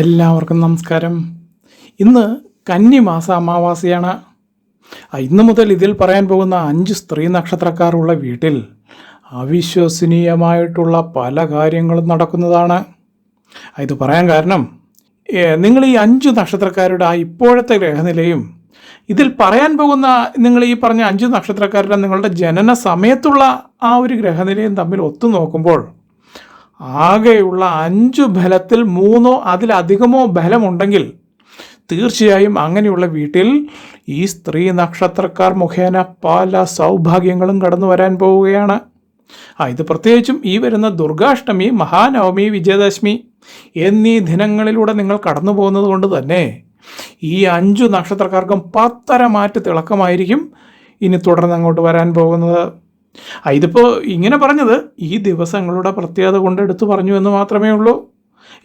എല്ലാവർക്കും നമസ്കാരം. ഇന്ന് കന്നിമാസ അമാവാസിയാണ്. ഇന്ന് മുതൽ ഇതിൽ പറയാൻ പോകുന്ന അഞ്ച് സ്ത്രീ നക്ഷത്രക്കാരുള്ള വീട്ടിൽ അവിശ്വസനീയമായിട്ടുള്ള പല കാര്യങ്ങളും നടക്കുന്നതാണ്. ഇത് പറയാൻ കാരണം നിങ്ങൾ ഈ അഞ്ച് നക്ഷത്രക്കാരുടെ ആ ഇപ്പോഴത്തെ ഗ്രഹനിലയും ഇതിൽ പറയാൻ പോകുന്ന നിങ്ങൾ ഈ പറഞ്ഞ അഞ്ച് നക്ഷത്രക്കാരുടെ നിങ്ങളുടെ ജനന സമയത്തുള്ള ആ ഒരു ഗ്രഹനിലയും തമ്മിൽ ഒത്തു നോക്കുമ്പോൾ ആകെയുള്ള അഞ്ചു ബലത്തിൽ മൂന്നോ അതിലധികമോ ബലമുണ്ടെങ്കിൽ തീർച്ചയായും അങ്ങനെയുള്ള വീട്ടിൽ ഈ സ്ത്രീ നക്ഷത്രക്കാർ മുഖേന പല സൗഭാഗ്യങ്ങളും കടന്നു വരാൻ പോവുകയാണ്. ആ ഇത് പ്രത്യേകിച്ചും ഈ വരുന്ന ദുർഗാഷ്ടമി മഹാനവമി വിജയദശമി എന്നീ ദിനങ്ങളിലൂടെ നിങ്ങൾ കടന്നു പോകുന്നത് കൊണ്ട് തന്നെ ഈ അഞ്ചു നക്ഷത്രക്കാർക്കും പത്തര മാറ്റ് തിളക്കമായിരിക്കും ഇനി തുടർന്ന് അങ്ങോട്ട് വരാൻ പോകുന്നത്. ഇതിപ്പോൾ ഇങ്ങനെ പറഞ്ഞത് ഈ ദിവസങ്ങളുടെ പ്രത്യേകത കൊണ്ട് എടുത്തു പറഞ്ഞു എന്ന് മാത്രമേ ഉള്ളൂ.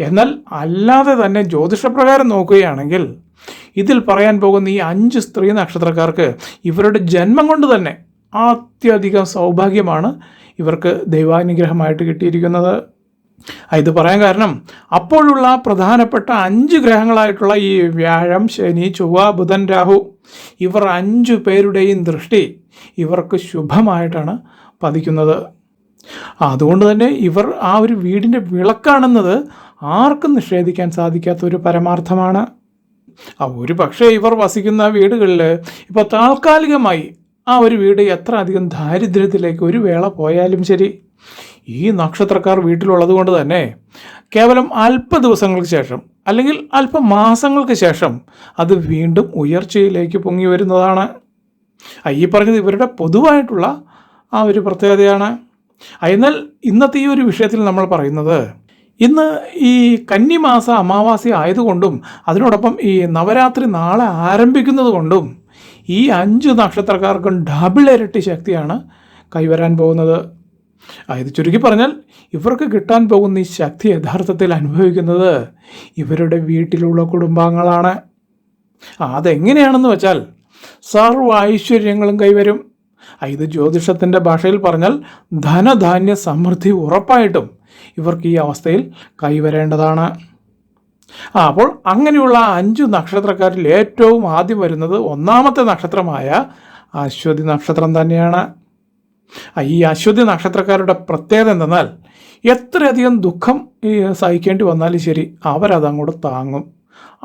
എന്നാൽ അല്ലാതെ തന്നെ ജ്യോതിഷപ്രകാരം നോക്കുകയാണെങ്കിൽ ഇതിൽ പറയാൻ പോകുന്ന ഈ അഞ്ച് സ്ത്രീ നക്ഷത്രക്കാർക്ക് ഇവരുടെ ജന്മം കൊണ്ട് തന്നെ അത്യധികം സൗഭാഗ്യമാണ് ഇവർക്ക് ദൈവാനുഗ്രഹമായിട്ട് കിട്ടിയിരിക്കുന്നത്. ഇത് പറയാൻ കാരണം അപ്പോഴുള്ള പ്രധാനപ്പെട്ട അഞ്ച് ഗ്രഹങ്ങളായിട്ടുള്ള ഈ വ്യാഴം ശനി ചൊവ്വ ബുധൻ രാഹു ഇവർ അഞ്ചു പേരുടെയും ദൃഷ്ടി ഇവർക്ക് ശുഭമായിട്ടാണ് പതിക്കുന്നത്. അതുകൊണ്ട് തന്നെ ഇവർ ആ ഒരു വീടിന്റെ വിളക്കാണെന്നത് ആർക്കും നിഷേധിക്കാൻ സാധിക്കാത്ത ഒരു പരമാർത്ഥമാണ്. ഒരു പക്ഷേ ഇവർ വസിക്കുന്ന വീടുകളിൽ ഇപ്പോൾ താൽക്കാലികമായി ആ ഒരു വീട് എത്ര അധികം ദാരിദ്ര്യത്തിലേക്ക് ഒരു വേള പോയാലും ശരി. ഈ നക്ഷത്രക്കാർ വീട്ടിലുള്ളത് കൊണ്ട് തന്നെ കേവലം അല്പ ദിവസങ്ങൾക്ക് ശേഷം അല്ലെങ്കിൽ അല്പ മാസങ്ങൾക്ക് ശേഷം അത് വീണ്ടും ഉയർച്ചയിലേക്ക് പൊങ്ങി വരുന്നതാണ്. ഈ പറഞ്ഞത് ഇവരുടെ പൊതുവായിട്ടുള്ള ആ ഒരു പ്രത്യേകതയാണ്. എന്നാൽ ഇന്നത്തെ ഈ ഒരു വിഷയത്തിൽ നമ്മൾ പറയുന്നത് ഇന്ന് ഈ കന്നിമാസ അമാവാസി ആയതുകൊണ്ടും അതിനോടൊപ്പം ഈ നവരാത്രി നാളെ ആരംഭിക്കുന്നത് കൊണ്ടും ഈ അഞ്ച് നക്ഷത്രക്കാർക്കും ഡബിൾ ഇരട്ടി ശക്തിയാണ് കൈവരാൻ പോകുന്നത്. ഇത് ചുരുക്കി പറഞ്ഞാൽ ഇവർക്ക് കിട്ടാൻ പോകുന്ന ഈ ശക്തി യഥാർത്ഥത്തിൽ അനുഭവിക്കുന്നത് ഇവരുടെ വീട്ടിലുള്ള കുടുംബാംഗങ്ങളാണ്. അതെങ്ങനെയാണെന്ന് വെച്ചാൽ സർവ ഐശ്വര്യങ്ങളും കൈവരും. ഇത് ജ്യോതിഷത്തിന്റെ ഭാഷയിൽ പറഞ്ഞാൽ ധനധാന്യ സമൃദ്ധി ഉറപ്പായിട്ടും ഇവർക്ക് ഈ അവസ്ഥയിൽ കൈവരേണ്ടതാണ്. ആ അപ്പോൾ അങ്ങനെയുള്ള അഞ്ചു നക്ഷത്രക്കാരിൽ ഏറ്റവും ആദ്യം വരുന്നത് ഒന്നാമത്തെ നക്ഷത്രമായ അശ്വതി നക്ഷത്രം തന്നെയാണ്. ഈ അശ്വതി നക്ഷത്രക്കാരുടെ പ്രത്യേകത എന്തെന്നാൽ എത്രയധികം ദുഃഖം സഹിക്കേണ്ടി വന്നാലും ശരി അവരതങ്ങോട്ട് താങ്ങും.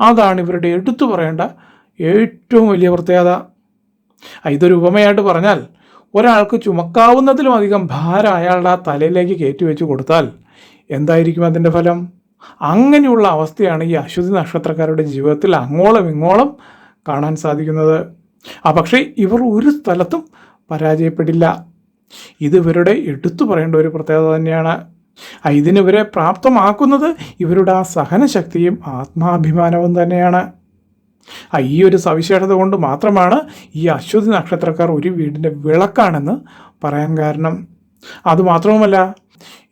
അതാണ് ഇവരുടെ എടുത്തു പറയേണ്ട ഏറ്റവും വലിയ പ്രത്യേകത. ഇതൊരു ഉപമയായിട്ട് പറഞ്ഞാൽ ഒരാൾക്ക് ചുമക്കാവുന്നതിലും അധികം ഭാരം അയാളുടെ ആ തലയിലേക്ക് കയറ്റി വെച്ച് കൊടുത്താൽ എന്തായിരിക്കും അതിന്റെ ഫലം? അങ്ങനെയുള്ള അവസ്ഥയാണ് ഈ അശ്വതി നക്ഷത്രക്കാരുടെ ജീവിതത്തിൽ അങ്ങോളം ഇങ്ങോളം കാണാൻ സാധിക്കുന്നത്. ആ പക്ഷേ ഇവർ ഒരു സ്ഥലത്തും പരാജയപ്പെടില്ല. ഇത് ഇവരുടെ എടുത്തു പറയേണ്ട ഒരു പ്രത്യേകത തന്നെയാണ്. ഇതിനിവരെ പ്രാപ്തമാക്കുന്നത് ഇവരുടെ ആ സഹനശക്തിയും ആത്മാഭിമാനവും തന്നെയാണ്. ആ, ഈ ഒരു സവിശേഷത കൊണ്ട് മാത്രമാണ് ഈ അശ്വതി നക്ഷത്രക്കാർ ഒരു വീടിന്റെ വിളക്കാണെന്ന് പറയാൻ കാരണം. അതുമാത്രവുമല്ല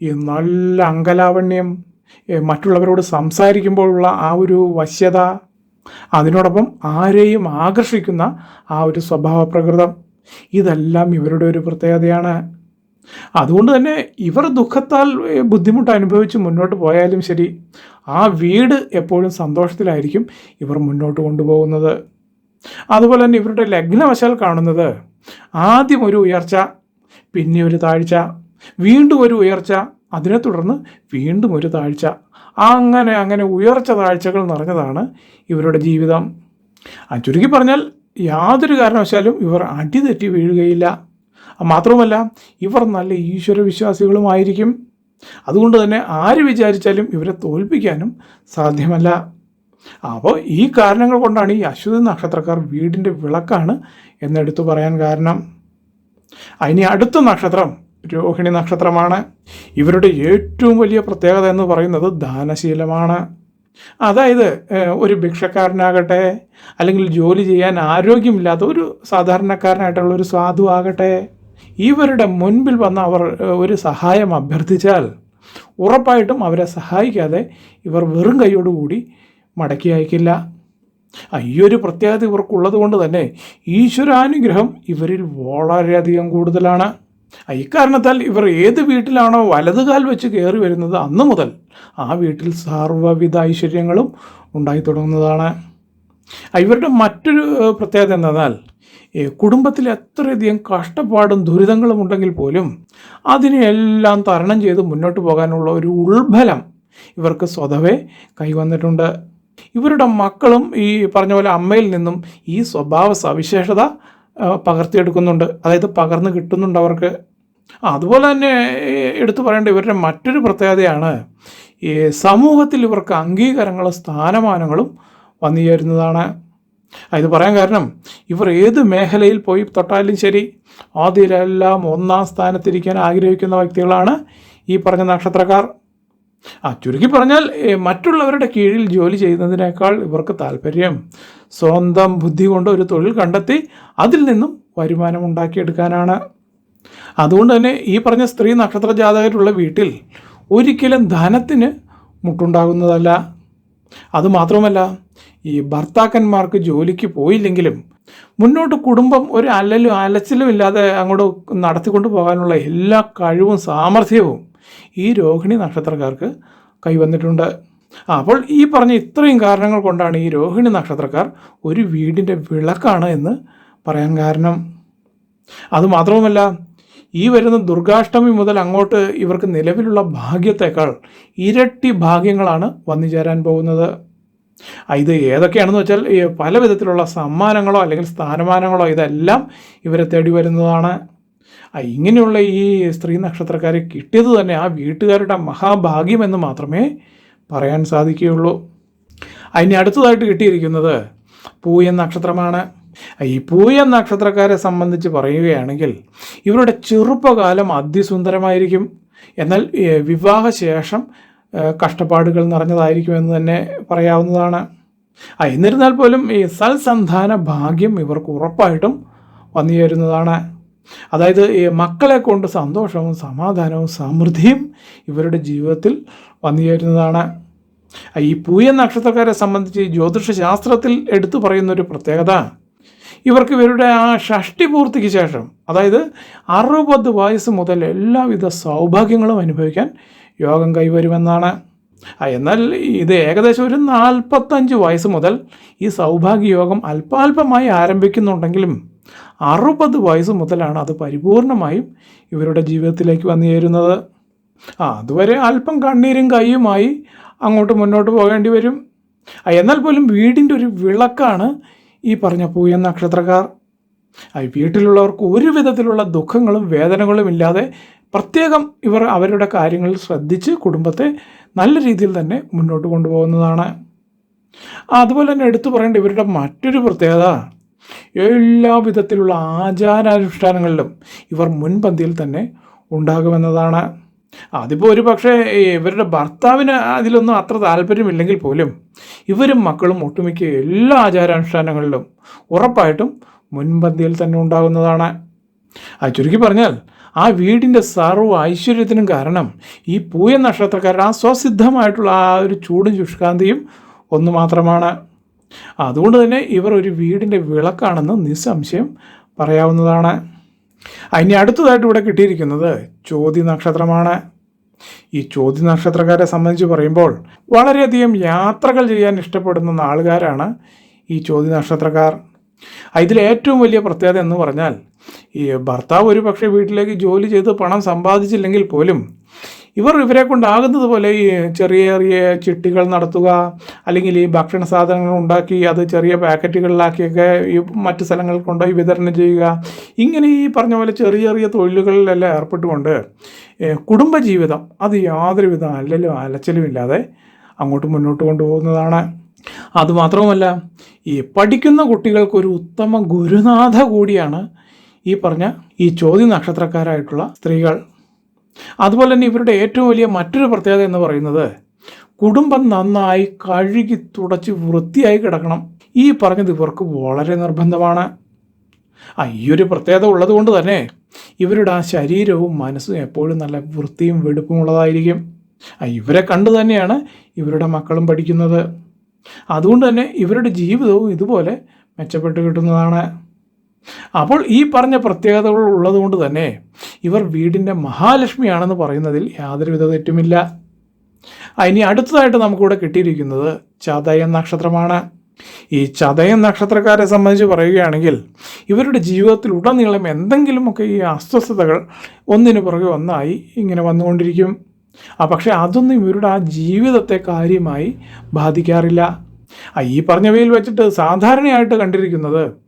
ഈ നല്ല അങ്കലാവണ്യം മറ്റുള്ളവരോട് സംസാരിക്കുമ്പോഴുള്ള ആ ഒരു വശ്യത അതിനോടൊപ്പം ആരെയും ആകർഷിക്കുന്ന ആ ഒരു സ്വഭാവ പ്രകൃതം ഇതെല്ലാം ഇവരുടെ ഒരു പ്രത്യേകതയാണ്. അതുകൊണ്ട് തന്നെ ഇവർ ദുഃഖത്താൽ ബുദ്ധിമുട്ട് അനുഭവിച്ച് മുന്നോട്ട് പോയാലും ശരി ആ വീട് എപ്പോഴും സന്തോഷത്തിലായിരിക്കും ഇവർ മുന്നോട്ട് കൊണ്ടുപോകുന്നത്. അതുപോലെ തന്നെ ഇവരുടെ ലഗ്നവശാൽ കാണുന്നത് ആദ്യം ഒരു ഉയർച്ച പിന്നെ ഒരു താഴ്ച വീണ്ടും ഒരു ഉയർച്ച അതിനെ തുടർന്ന് വീണ്ടും ഒരു താഴ്ച. അങ്ങനെ അങ്ങനെ ഉയർച്ച താഴ്ചകൾ നിറഞ്ഞതാണ് ഇവരുടെ ജീവിതം. ചുരുക്കി പറഞ്ഞാൽ യാതൊരു കാരണവശാലും ഇവർ അടിതെറ്റി വീഴുകയില്ല. മാത്രവുമല്ല ഇവർ നല്ല ഈശ്വര വിശ്വാസികളുമായിരിക്കും അതുകൊണ്ട് തന്നെ ആര് വിചാരിച്ചാലും ഇവരെ തോൽപ്പിക്കാനും സാധ്യമല്ല. അപ്പോൾ ഈ കാരണങ്ങൾ കൊണ്ടാണ് ഈ അശ്വതി നക്ഷത്രക്കാർ വീടിന്റെ വിളക്കാണ് എന്നെടുത്തു പറയാൻ കാരണം. അതിന് അടുത്ത നക്ഷത്രം രോഹിണി നക്ഷത്രമാണ്. ഇവരുടെ ഏറ്റവും വലിയ പ്രത്യേകത എന്ന് പറയുന്നത് ദാനശീലമാണ്. അതായത് ഒരു ഭിക്ഷക്കാരനാകട്ടെ അല്ലെങ്കിൽ ജോലി ചെയ്യാൻ ആരോഗ്യമില്ലാത്ത ഒരു സാധാരണക്കാരനായിട്ടുള്ള ഒരു സാധു ആകട്ടെ ഇവരുടെ മുൻപിൽ വന്ന് അവർ ഒരു സഹായം അഭ്യർത്ഥിച്ചാൽ ഉറപ്പായിട്ടും അവരെ സഹായിക്കാതെ ഇവർ വെറും കൈയോടുകൂടി മടക്കി അയക്കില്ല. ഈ ഒരു പ്രത്യേകത ഇവർക്കുള്ളത് കൊണ്ട് തന്നെ ഈശ്വരാനുഗ്രഹം ഇവരിൽ വളരെയധികം കൂടുതലാണ്. ഇക്കാരണത്താൽ ഇവർ ഏത് വീട്ടിലാണോ വലതുകാൽ വെച്ച് കയറി വരുന്നത് അന്ന് മുതൽ ആ വീട്ടിൽ സർവവിധ ഐശ്വര്യങ്ങളും ഉണ്ടായി തുടങ്ങുന്നതാണ്. ഇവരുടെ മറ്റൊരു പ്രത്യേകത എന്തെന്നാൽ ഈ കുടുംബത്തിൽ എത്രയധികം കഷ്ടപ്പാടും ദുരിതങ്ങളും ഉണ്ടെങ്കിൽ പോലും അതിനെയെല്ലാം തരണം ചെയ്ത് മുന്നോട്ട് പോകാനുള്ള ഒരു ഉൾബലം ഇവർക്ക് സ്വതവേ കൈവന്നിട്ടുണ്ട്. ഇവരുടെ മക്കളും ഈ പറഞ്ഞ പോലെ അമ്മയിൽ നിന്നും ഈ സ്വഭാവ സവിശേഷത പകർത്തിയെടുക്കുന്നുണ്ട്. അതായത് പകർന്നു കിട്ടുന്നുണ്ട് അവർക്ക്. അതുപോലെ തന്നെ എടുത്തു പറയേണ്ട ഇവരുടെ മറ്റൊരു പ്രത്യേകതയാണ് ഈ സമൂഹത്തിൽ ഇവർക്ക് അംഗീകാരങ്ങളും സ്ഥാനമാനങ്ങളും വന്നു ചേരുന്നതാണ് അത് പറയാൻ കാരണം ഇവർ ഏത് മേഖലയിൽ പോയി തൊട്ടാലും ശരി അതിലെല്ലാം ഒന്നാം സ്ഥാനത്തിരിക്കാൻ ആഗ്രഹിക്കുന്ന വ്യക്തികളാണ് ഈ പറഞ്ഞ നക്ഷത്രക്കാർ. ആ ചുരുക്കി പറഞ്ഞാൽ മറ്റുള്ളവരുടെ കീഴിൽ ജോലി ചെയ്യുന്നതിനേക്കാൾ ഇവർക്ക് താല്പര്യം സ്വന്തം ബുദ്ധി കൊണ്ട് ഒരു തൊഴിൽ കണ്ടെത്തി അതിൽ നിന്നും വരുമാനം ഉണ്ടാക്കിയെടുക്കാനാണ്. അതുകൊണ്ട് തന്നെ ഈ പറഞ്ഞ സ്ത്രീ നക്ഷത്ര ജാതകരുള്ള വീട്ടിൽ ഒരിക്കലും ധനത്തിന് മുട്ടുണ്ടാകുന്നതല്ല. അതുമാത്രമല്ല ഈ ഭർത്താക്കന്മാർക്ക് ജോലിക്ക് പോയില്ലെങ്കിലും മുന്നോട്ട് കുടുംബം ഒരു അല്ലലും അലച്ചിലും ഇല്ലാതെ അങ്ങോട്ട് നടത്തിക്കൊണ്ട് പോകാനുള്ള എല്ലാ കഴിവും സാമർഥ്യവും ഈ രോഹിണി നക്ഷത്രക്കാർക്ക് കൈവന്നിട്ടുണ്ട് അപ്പോൾ ഈ പറഞ്ഞ ഇത്രയും കാരണങ്ങൾ കൊണ്ടാണ് ഈ രോഹിണി നക്ഷത്രക്കാർ ഒരു വീടിന്റെ വിളക്കാണ് എന്ന് പറയാൻ കാരണം. അതുമാത്രവുമല്ല ഈ വരുന്ന ദുർഗാഷ്ടമി മുതൽ അങ്ങോട്ട് ഇവർക്ക് നിലവിലുള്ള ഭാഗ്യത്തേക്കാൾ ഇരട്ടി ഭാഗ്യങ്ങളാണ് വന്നു ചേരാൻ പോകുന്നത്. ഇത് ഏതൊക്കെയാണെന്ന് വെച്ചാൽ പല വിധത്തിലുള്ള സമ്മാനങ്ങളോ അല്ലെങ്കിൽ സ്ഥാനമാനങ്ങളോ ഇതെല്ലാം ഇവരെ തേടി വരുന്നതാണ്. ഇങ്ങനെയുള്ള ഈ സ്ത്രീ നക്ഷത്രക്കാരെ കിട്ടിയത് തന്നെ ആ വീട്ടുകാരുടെ മഹാഭാഗ്യമെന്ന് മാത്രമേ പറയാൻ സാധിക്കുകയുള്ളൂ. അതിന് അടുത്തതായിട്ട് കിട്ടിയിരിക്കുന്നത് പൂയൻ നക്ഷത്രമാണ്. ഈ പൂയൻ നക്ഷത്രക്കാരെ സംബന്ധിച്ച് പറയുകയാണെങ്കിൽ ഇവരുടെ ചെറുപ്പകാലം അതിസുന്ദരമായിരിക്കും. എന്നാൽ വിവാഹശേഷം കഷ്ടപ്പാടുകൾ നിറഞ്ഞതായിരിക്കും എന്ന് തന്നെ പറയാവുന്നതാണ്. എന്നിരുന്നാൽ പോലും ഈ സൽസന്ധാന ഭാഗ്യം ഇവർക്ക് ഉറപ്പായിട്ടും വന്നു ചേരുന്നതാണ്. അതായത് മക്കളെ കൊണ്ട് സന്തോഷവും സമാധാനവും സമൃദ്ധിയും ഇവരുടെ ജീവിതത്തിൽ വന്നു ചേരുന്നതാണ്. ഈ പൂയ നക്ഷത്രക്കാരെ സംബന്ധിച്ച് ജ്യോതിഷശാസ്ത്രത്തിൽ ജ്യോതിഷ ശാസ്ത്രത്തിൽ എടുത്തു പറയുന്ന ഒരു പ്രത്യേകത. ഇവർക്ക് ഇവരുടെ ആ ഷഷ്ടി പൂർത്തിക്ക് ശേഷം അതായത് അറുപത് വയസ്സ് മുതൽ എല്ലാവിധ സൗഭാഗ്യങ്ങളും അനുഭവിക്കാൻ യോഗം കൈവരുമെന്നാണ്. എന്നാൽ ഇത് ഏകദേശം ഒരു നാൽപ്പത്തഞ്ച് വയസ്സ് മുതൽ ഈ സൗഭാഗ്യ യോഗം അല്പാൽപമായി ആരംഭിക്കുന്നുണ്ടെങ്കിലും അറുപത് വയസ്സ് മുതലാണ് അത് പരിപൂർണമായും ഇവരുടെ ജീവിതത്തിലേക്ക് വന്നു ചേരുന്നത്. ആ അതുവരെ അല്പം കണ്ണീരും കൈയുമായി അങ്ങോട്ട് മുന്നോട്ട് പോകേണ്ടി വരും. എന്നാൽ പോലും വീടിന്റെ ഒരു വിളക്കാണ് ഈ പറഞ്ഞ പൂയൻ നക്ഷത്രക്കാർ. വീട്ടിലുള്ളവർക്ക് ഒരു വിധത്തിലുള്ള ദുഃഖങ്ങളും വേദനകളും ഇല്ലാതെ പ്രത്യേകം ഇവർ അവരുടെ കാര്യങ്ങൾ ശ്രദ്ധിച്ച് കുടുംബത്തെ നല്ല രീതിയിൽ തന്നെ മുന്നോട്ട് കൊണ്ടുപോകുന്നതാണ്. അതുപോലെ തന്നെ എടുത്തു പറയേണ്ട ഇവരുടെ മറ്റൊരു പ്രത്യേകത എല്ലാ വിധത്തിലുള്ള ആചാരാനുഷ്ഠാനങ്ങളിലും ഇവർ മുൻപന്തിയിൽ തന്നെ ഉണ്ടാകുമെന്നതാണ്. അതിപ്പോൾ ഒരു പക്ഷേ ഇവരുടെ ഭർത്താവിന് അതിലൊന്നും അത്ര താല്പര്യമില്ലെങ്കിൽ പോലും ഇവരും മക്കളും ഒട്ടുമിക്ക എല്ലാ ആചാരാനുഷ്ഠാനങ്ങളിലും ഉറപ്പായിട്ടും മുൻപന്തിയിൽ തന്നെ ഉണ്ടാകുന്നതാണ്. ആ ചുരുക്കി പറഞ്ഞാൽ ആ വീടിന്റെ സർവ ഐശ്വര്യത്തിനും കാരണം ഈ പൂയ നക്ഷത്രക്കാരുടെ ആ സ്വസിദ്ധമായിട്ടുള്ള ആ ഒരു ചൂടും ശുഷ്കാന്തിയും ഒന്ന് മാത്രമാണ്. അതുകൊണ്ട് തന്നെ ഇവർ ഒരു വീടിന്റെ വിളക്കാണെന്ന് നിസ്സംശയം പറയാവുന്നതാണ്. അതിന് അടുത്തതായിട്ട് ഇവിടെ കിട്ടിയിരിക്കുന്നത് ചോതി നക്ഷത്രമാണ്. ഈ ചോതി നക്ഷത്രക്കാരെ സംബന്ധിച്ച് പറയുമ്പോൾ വളരെയധികം യാത്രകൾ ചെയ്യാൻ ഇഷ്ടപ്പെടുന്ന ആൾക്കാരാണ് ഈ ചോതി നക്ഷത്രക്കാർ. ഇതിൽ ഏറ്റവും വലിയ പ്രത്യേകത എന്ന് പറഞ്ഞാൽ ഈ ഭർത്താവ് ഒരു പക്ഷേ വീട്ടിലേക്ക് ജോലി ചെയ്ത് പണം സമ്പാദിച്ചില്ലെങ്കിൽ പോലും ഇവർ ഇവരെ കൊണ്ടാകുന്നത് പോലെ ഈ ചെറിയ ചെറിയ ചിട്ടികൾ നടത്തുക അല്ലെങ്കിൽ ഈ ഭക്ഷണ സാധനങ്ങൾ ഉണ്ടാക്കി അത് ചെറിയ പാക്കറ്റുകളിലാക്കിയൊക്കെ ഈ മറ്റ് സ്ഥലങ്ങളിൽ കൊണ്ടുപോയി വിതരണം ചെയ്യുക. ഇങ്ങനെ ഈ പറഞ്ഞ പോലെ ചെറിയ ചെറിയ തൊഴിലുകളിലെല്ലാം ഏർപ്പെട്ടുകൊണ്ട് കുടുംബജീവിതം അത് യാതൊരുവിധ അല്ലലും അലച്ചിലും ഇല്ലാതെ അങ്ങോട്ട് മുന്നോട്ട് കൊണ്ടുപോകുന്നതാണ്. അതുമാത്രവുമല്ല ഈ പഠിക്കുന്ന കുട്ടികൾക്ക് ഒരു ഉത്തമ ഗുരുനാഥ കൂടിയാണ് ഈ പറഞ്ഞ ഈ ചോദ്യ നക്ഷത്രക്കാരായിട്ടുള്ള സ്ത്രീകൾ. അതുപോലെ തന്നെ ഇവരുടെ ഏറ്റവും വലിയ മറ്റൊരു പ്രത്യേകത എന്ന് പറയുന്നത് കുടുംബം നന്നായി കഴുകി തുടച്ച് വൃത്തിയായി കിടക്കണം. ഈ പറഞ്ഞത് ഇവർക്ക് വളരെ നിർബന്ധമാണ്. ആ ഈ ഒരു പ്രത്യേകത ഉള്ളതുകൊണ്ട് തന്നെ ഇവരുടെ ആ ശരീരവും മനസ്സും എപ്പോഴും നല്ല വൃത്തിയും വെടുപ്പുമുള്ളതായിരിക്കും ഇവരെ കണ്ടു തന്നെയാണ് ഇവരുടെ മക്കളും പഠിക്കുന്നത്. അതുകൊണ്ട് തന്നെ ഇവരുടെ ജീവിതവും ഇതുപോലെ മെച്ചപ്പെട്ട് കിട്ടുന്നതാണ്. അപ്പോൾ ഈ പറഞ്ഞ പ്രത്യേകതകൾ ഉള്ളതുകൊണ്ട് തന്നെ ഇവർ വീടിന്റെ മഹാലക്ഷ്മിയാണെന്ന് പറയുന്നതിൽ യാതൊരുവിധ തെറ്റുമില്ല. ഇനി അടുത്തതായിട്ട് നമുക്കിവിടെ കിട്ടിയിരിക്കുന്നത് ചതയം നക്ഷത്രമാണ്. ഈ ചതയം നക്ഷത്രക്കാരെ സംബന്ധിച്ച് പറയുകയാണെങ്കിൽ ഇവരുടെ ജീവിതത്തിൽ ഉടനീളം എന്തെങ്കിലുമൊക്കെ ഈ അസ്വസ്ഥതകൾ ഒന്നിനു പുറകെ ഒന്നായി ഇങ്ങനെ വന്നുകൊണ്ടിരിക്കും. ആ പക്ഷേ അതൊന്നും ഇവരുടെ ആ ജീവിതത്തെ കാര്യമായി ബാധിക്കാറില്ല. ഈ പറഞ്ഞവയിൽ വെച്ചിട്ട് സാധാരണയായിട്ട് കണ്ടിരിക്കുന്നത്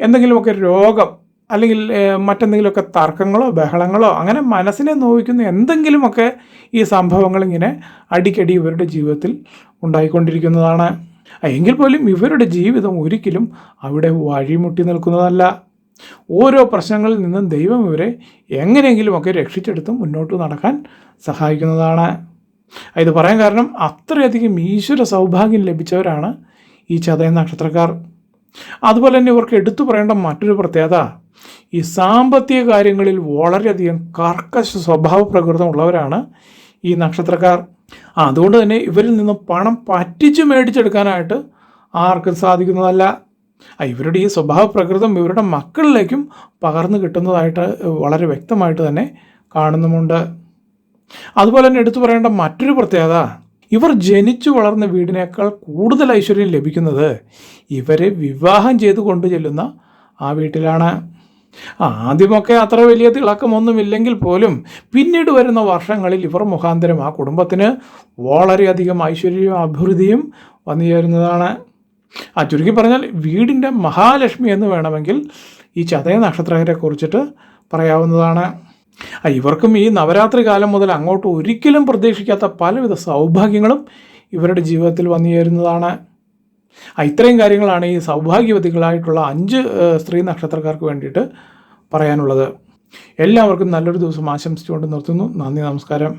എന്തെങ്കിലുമൊക്കെ രോഗം അല്ലെങ്കിൽ മറ്റെന്തെങ്കിലുമൊക്കെ തർക്കങ്ങളോ ബഹളങ്ങളോ അങ്ങനെ മനസ്സിനെ നോവിക്കുന്ന എന്തെങ്കിലുമൊക്കെ ഈ സംഭവങ്ങൾ ഇങ്ങനെ അടിക്കടി ഇവരുടെ ജീവിതത്തിൽ ഉണ്ടായിക്കൊണ്ടിരിക്കുന്നതാണ്. എങ്കിൽ പോലും ഇവരുടെ ജീവിതം ഒരിക്കലും അവിടെ വഴിമുട്ടി നിൽക്കുന്നതല്ല. ഓരോ പ്രശ്നങ്ങളിൽ നിന്നും ദൈവം ഇവരെ എങ്ങനെയെങ്കിലുമൊക്കെ രക്ഷിച്ചെടുത്ത് മുന്നോട്ട് നടക്കാൻ സഹായിക്കുന്നതാണ്. ഇത് പറയാൻ കാരണം അത്രയധികം ഈശ്വര സൗഭാഗ്യം ലഭിച്ചവരാണ് ഈ ചതയ നക്ഷത്രക്കാർ. അതുപോലെ തന്നെ ഇവർക്ക് എടുത്തു പറയേണ്ട മറ്റൊരു പ്രത്യേകത ഈ സാമ്പത്തിക കാര്യങ്ങളിൽ വളരെയധികം കർക്കശ സ്വഭാവ പ്രകൃതമുള്ളവരാണ് ഈ നക്ഷത്രക്കാർ. അതുകൊണ്ട് തന്നെ ഇവരിൽ നിന്ന് പണം പറ്റിച്ച് മേടിച്ചെടുക്കാനായിട്ട് ആർക്കും സാധിക്കുന്നതല്ല. ഇവരുടെ ഈ സ്വഭാവ പ്രകൃതം ഇവരുടെ മക്കളിലേക്കും പകർന്നു കിട്ടുന്നതായിട്ട് വളരെ വ്യക്തമായിട്ട് തന്നെ കാണുന്നുമുണ്ട്. അതുപോലെ തന്നെ എടുത്തു പറയേണ്ട മറ്റൊരു പ്രത്യേകത ഇവർ ജനിച്ചു വളർന്ന വീടിനേക്കാൾ കൂടുതൽ ഐശ്വര്യം ലഭിക്കുന്നത് ഇവരെ വിവാഹം ചെയ്ത് കൊണ്ടു ചെല്ലുന്ന ആ വീട്ടിലാണ്. ആദ്യമൊക്കെ അത്ര വലിയ തിളക്കമൊന്നുമില്ലെങ്കിൽ പോലും പിന്നീട് വരുന്ന വർഷങ്ങളിൽ ഇവർ മുഖാന്തരം ആ കുടുംബത്തിന് വളരെയധികം ഐശ്വര്യവും അഭിവൃദ്ധിയും വന്നു ചേരുന്നതാണ്. ആ ചുരുക്കി പറഞ്ഞാൽ വീടിന്റെ മഹാലക്ഷ്മി എന്ന് വേണമെങ്കിൽ ഈ ചതയ നക്ഷത്രക്കാരെ കുറിച്ചിട്ട് പറയാവുന്നതാണ്. ഇവർക്കും ഈ നവരാത്രി കാലം മുതൽ അങ്ങോട്ട് ഒരിക്കലും പ്രതീക്ഷിക്കാത്ത പലവിധ സൗഭാഗ്യങ്ങളും ഇവരുടെ ജീവിതത്തിൽ വന്നു ചേരുന്നതാണ്. ഇത്രയും കാര്യങ്ങളാണ് ഈ സൗഭാഗ്യവതികളായിട്ടുള്ള അഞ്ച് സ്ത്രീ നക്ഷത്രക്കാർക്ക് വേണ്ടിയിട്ട് പറയാനുള്ളത്. എല്ലാവർക്കും നല്ലൊരു ദിവസം ആശംസിച്ചുകൊണ്ട് നിർത്തുന്നു. നന്ദി നമസ്കാരം.